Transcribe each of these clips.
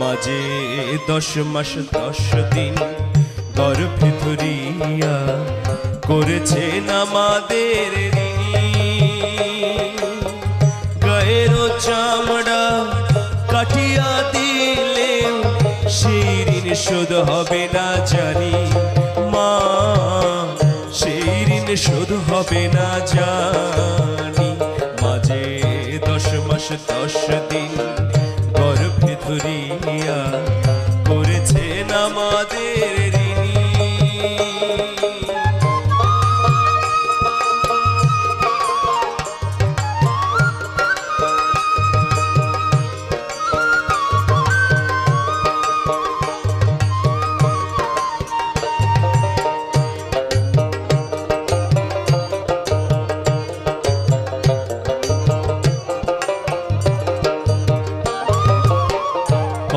মাঝে দশ মাস, দশ দিন গর্ভে ধরিয়া করেছেন আমাদের গায়ের চামড়া কাটিয়া দিলে সেই ঋণ শোধ হবে না জানি মা। সেই ঋণ শোধ হবে না জানি। মাঝে দশ মাস, দশ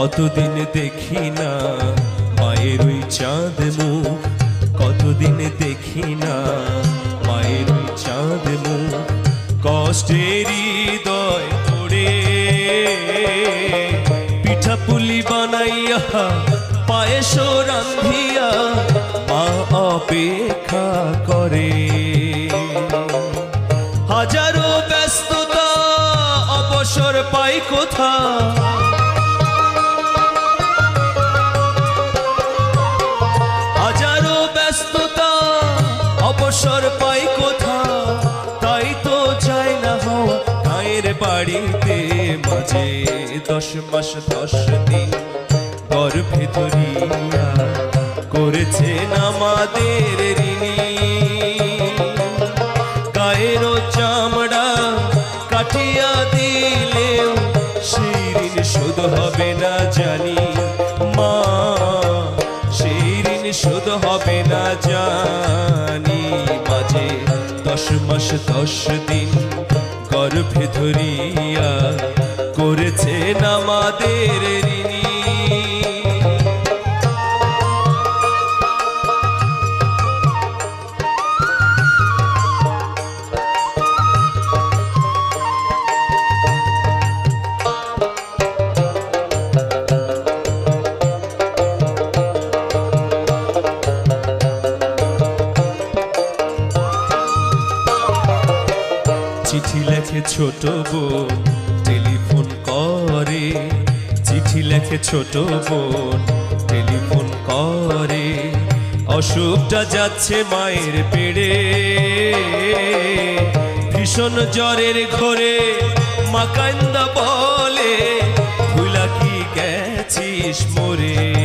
কতদিন দেখি না, মায়ের ওই চাঁদ মুখ। কতদিন দেখি না, মায়ের ওই চাঁদ মুখ। কষ্টের হৃদয় পড়ে পিঠা পুলি বানাইয়া, পায়েস রান্ধিয়া মা অপেক্ষা করে। হাজারো ব্যস্ততা, অবসর পাই কোথা অবসর পাই কোথা তাই তো চাই না হওয়া। গায়ের বাড়িতে মাঝে দশ মাস, দশ দিন গর্ভে ধরিয়া করেছে আমাদের ঋণী। মাস দশ দিন গর্ভে ধরিয়া করেছেন আমাদের ঋণী। চিঠি লেখে ছোট বোন টেলিফোন করে। চিঠি লেখে ছোট বোন, টেলিফোন করে। অসুখটা যাচ্ছে মায়ের পেড়ে। ভীষণ জ্বরের ঘরে মাকান্দা বলে ভুলা কি গেছিস মোরে?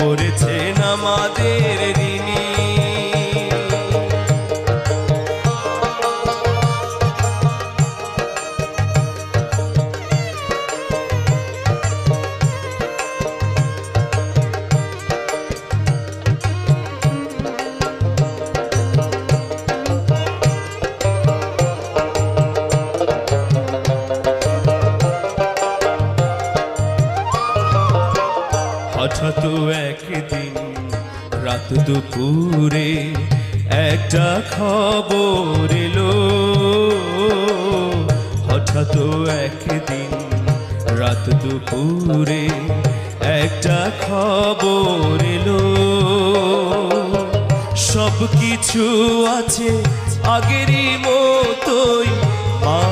করেছেন আমাদের রাত দুপুরে একটা খবর এলো। হঠাৎ একদিন রাত দুপুরে একটা খবর এলো। সব কিছু আছে আগেরই মতোই মা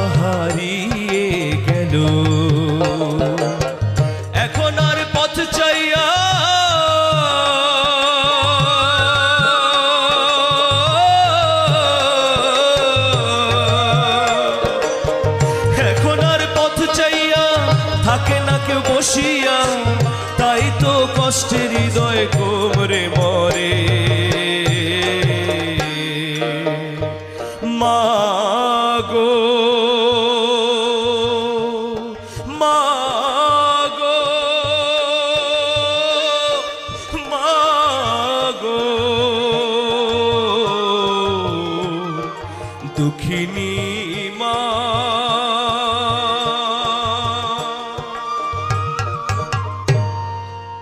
বসিয়া তাই তো কষ্টের হৃদয় কোমরে মরে। মাগো মাগো